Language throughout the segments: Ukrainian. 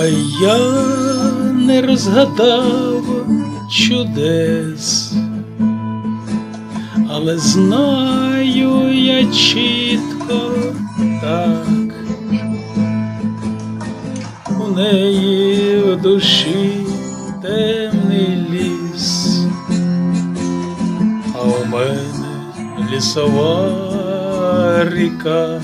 Хай я не розгадав чудес, але знаю я чітко так, у неї в душі темний ліс, а у мене лісова ріка.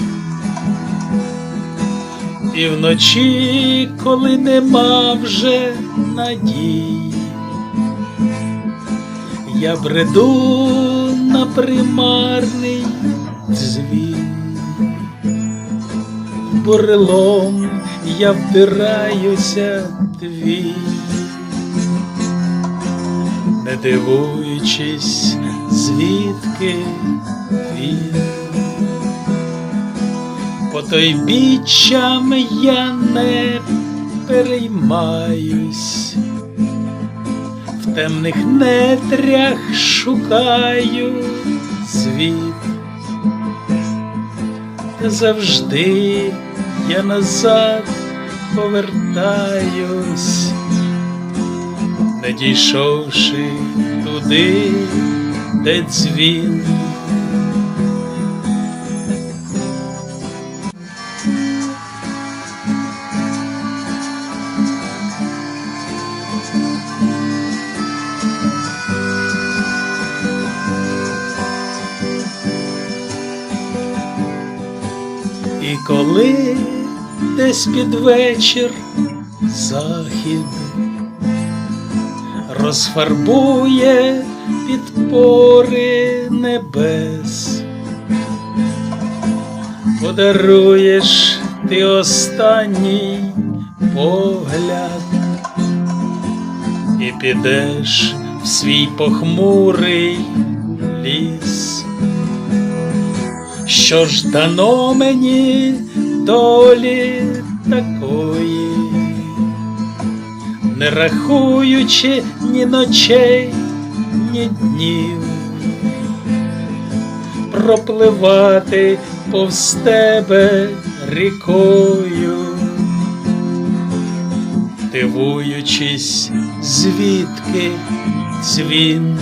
І вночі, коли нема вже надій, я бреду на примарний дзвін, бурелом я втираюся твій, не дивуючись, звідки він. Потойбіччям я не переймаюсь, в темних нетрях шукаю світ, та завжди я назад повертаюсь, не дійшовши туди, де дзвін. Коли десь під вечір захід розфарбує підпори небес, подаруєш ти останній погляд і підеш в свій похмурий ліс. Що ж дано мені долі такої, не рахуючи ні ночей, ні днів, пропливати повз тебе рікою, дивуючись, звідки дзвін.